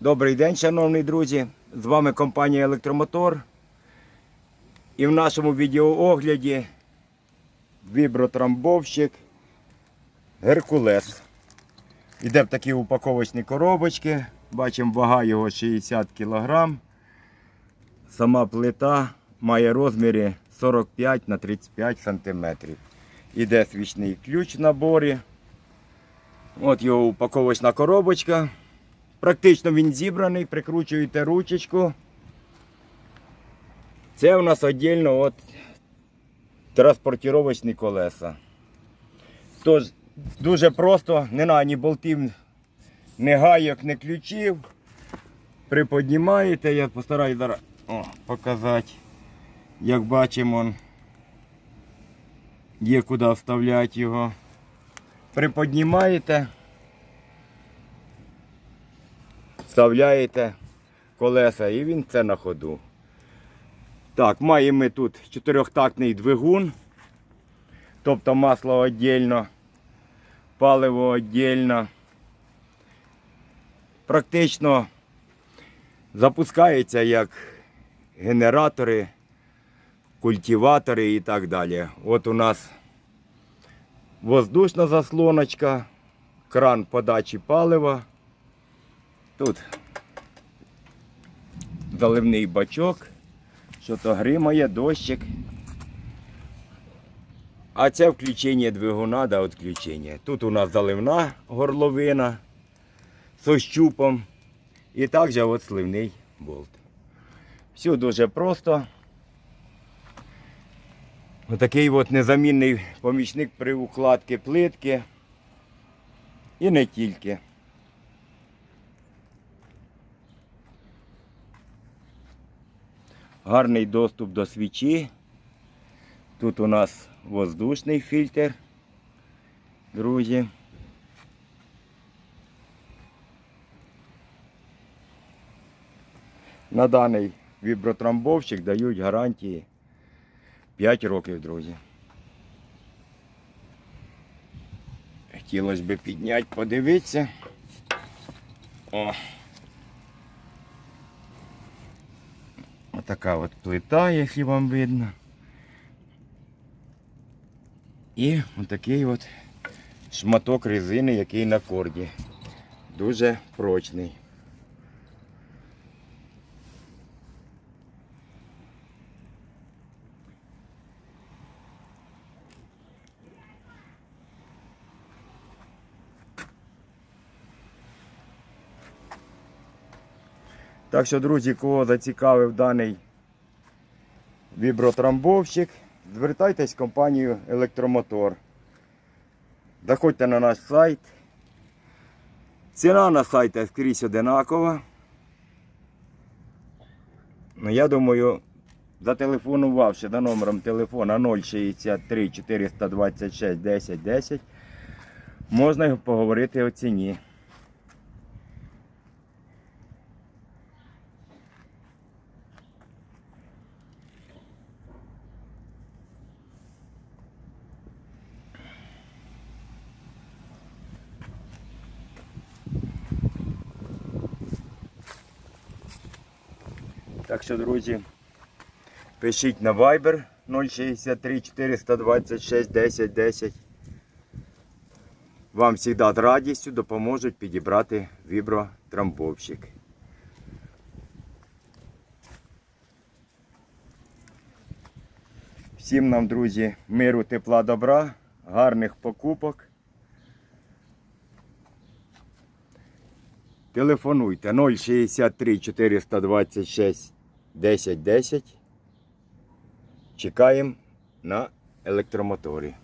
Добрий день, шановні друзі! З вами компанія Електромотор. І в нашому відеоогляді вібротрамбовщик Геркулес. Іде в такі упаковочні коробочки. Бачимо, вага його 60 кг. Сама плита має розміри 45 на 35 см. Іде свічний ключ в наборі. От його упаковочна коробочка. Практично він зібраний, прикручуєте ручечку. Це у нас віддільно от транспортировочні колеса. Тож дуже просто, не на ні болтів, ні гайок, ні ключів. Приподнімаєте, я постараюсь зараз о, показати. Як бачимо, є куди вставляти його. Приподнімаєте. Вставляєте колеса і він це на ходу. Так, маємо ми тут чотирьохтактний двигун, тобто масло віддільно, паливо віддільно. Практично запускається як генератори, культиватори і так далі. От у нас воздушна заслоночка, кран подачі палива. Тут заливний бачок, що то гримає, дощик. А це включення двигуна да відключення. Тут у нас заливна горловина з щупом. І також от сливний болт. Все дуже просто. Отакий от незамінний помічник при укладці плитки. І не тільки. Гарний доступ до свічі. Тут у нас воздушний фільтр, друзі. На даний вібротрамбовщик дають гарантії 5 років, друзі. Хотілося б підняти, подивитися. О. Отака от плита, якщо вам видно. І отакий от шматок резини, який на корді. Дуже прочний. Так що, друзі, кого зацікавив даний вібротрамбовщик, звертайтесь в компанію Електромотор. Заходьте на наш сайт. Ціна на сайті скрізь одинакова. Ну, я думаю, зателефонувавши за номером телефона 063 426 10 10, можна поговорити о ціні. Так що, друзі, пишіть на Viber 063 426 10 10. Вам завжди з радістю допоможуть підібрати вібротрамбовщик. Всім нам, друзі, миру, тепла, добра, гарних покупок. Телефонуйте 063 426 10 10. Чекаємо на електромоторі.